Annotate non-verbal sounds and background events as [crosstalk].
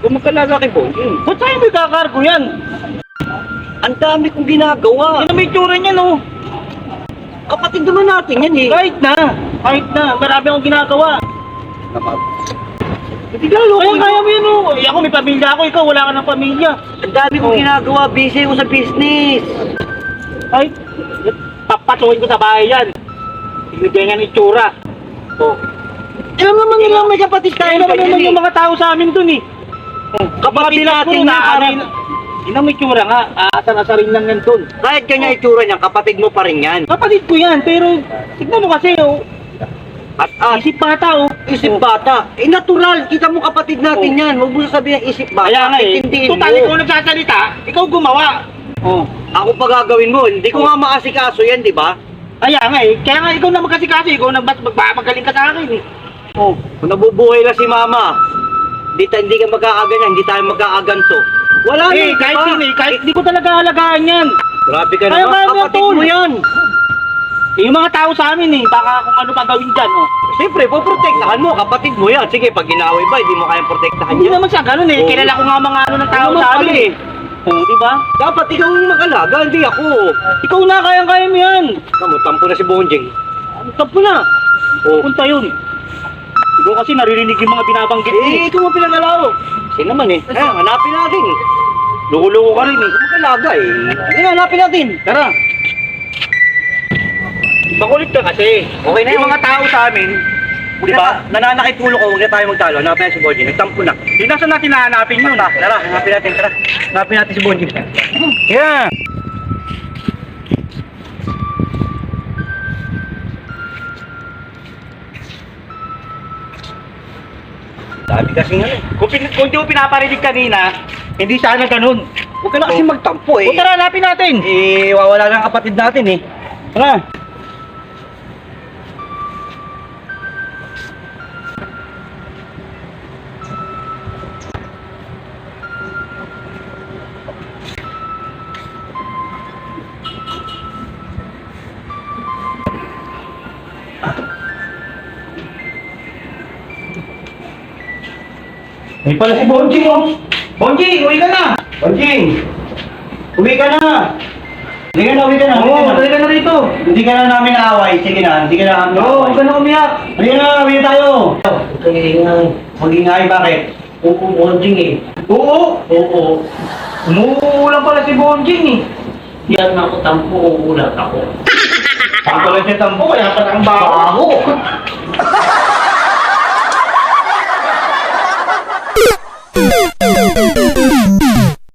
Kung magkalaga kay Bonjing. Ba't sa'yo may kakargo yan? Ang dami kong ginagawa. Ano may tsura niyan oh? Kapatid naman natin yan eh. Kahit na, kahit na, marami akong ginagawa. Hindi ka lalo. Kaya kaya mo yun oh. Eh, ako may pamilya ako, ikaw wala ka ng pamilya. Ang dami kong Oh. ginagawa. Busy ako sa business. Ay, papatuhin ko sa bahay yan. Tignan yan ng itsura. Oh. Alam naman nila may kapatid tayo Kaya naman naman eh. yung mga tao sa amin dun eh. Oh, mga natin na ko ano na Ina may tsura nga, aasar-asarin lang yan dun. Kahit kanya itsura niya, kapatid mo pa rin yan. Kapatid ko yan, pero tignan mo kasi oh, At at isip bata oh. isip Oh. bata. Eh natural, kita mo kapatid natin Oh. yan. Huwag mo sasabihin isip bata. Kaya nga eh, Intindihin ikaw nagsasalita, ikaw gumawa. Oh. Ako pa gagawin mo. Hindi ko Oh. nga maasikaso yan, di ba? Kaya nga eh, kaya nga ikaw na magkasikaso, ikaw na mas magpapagaling ka sa akin eh. Oh. Kung nabubuhay lang si mama, hindi, ta- hindi ka magkakaganyan, hindi tayo magkakaganto. Wala na, Eh, di kahit ba? sino eh, kahit di ko talaga alagaan yan. Grabe ka Kaya naman, kaya mo yan, kapatid tol. mo yan. Eh, yung mga tao sa amin eh, baka kung ano pa gawin dyan oh. Siyempre, poprotektahan mo, kapatid mo yan. Sige, pag ginaway ba, hindi mo kayang protektahan Hindi yan. naman sa ganun eh, Oh. kilala ko nga mga ano ng tao Ano naman sa pala amin eh. eh. Oh, di ba? Dapat ikaw ang mag-alaga, hindi ako. Ikaw na, kayang-kaya mo yan. Kamu, tampo na si Bonjing. Tapos na. Oh. Punta yun. Ikaw kasi naririnig yung mga binabanggit mo. Eh, ikaw mo pinag-alaw. Kasi naman eh. Eh, hanapin natin. Loko-loko ka rin eh. Mag-alaga eh. Hindi, hanapin natin. Tara. Makulit ka kasi. Okay na Yung yun. mga tao sa amin, Di ba? Nananakit ulo ko, huwag na tayo magtalo. Hanapin natin si Bonjing. Nagtampo na. di nasa natin nahanapin yun. Tara, hanapin natin. Tara. Hanapin natin si Bonjing. Yeah. Sabi kasi nga eh. Kung, pin, kung di mo pinaparinig kanina, hindi sana ganun. Huwag ka na kasi Oh. magtampo eh. O tara, hanapin natin. Eh, wawala ang kapatid natin eh. Tara. May pala si Bonjing oh. Bonjing, uwi ka na. Bonjing! Uwi ka na! Hindi ka na, uwi ka na. Oo, uwi ka na. na rito. Hindi ka na namin naaway. Sige na, hindi ka na namin Oo, huwag ka na umiyak. Hindi ka na, uwi na tayo. Huwag kang iingay. Mag-ingay, bakit? Oo, Bonjing eh. Oo. Oo. Umuulan pala si Bonjing eh. Yan ako, tampo, uulat ako. Ang pala siya tampo, kaya pala ang baho. Baho! [laughs] Boop!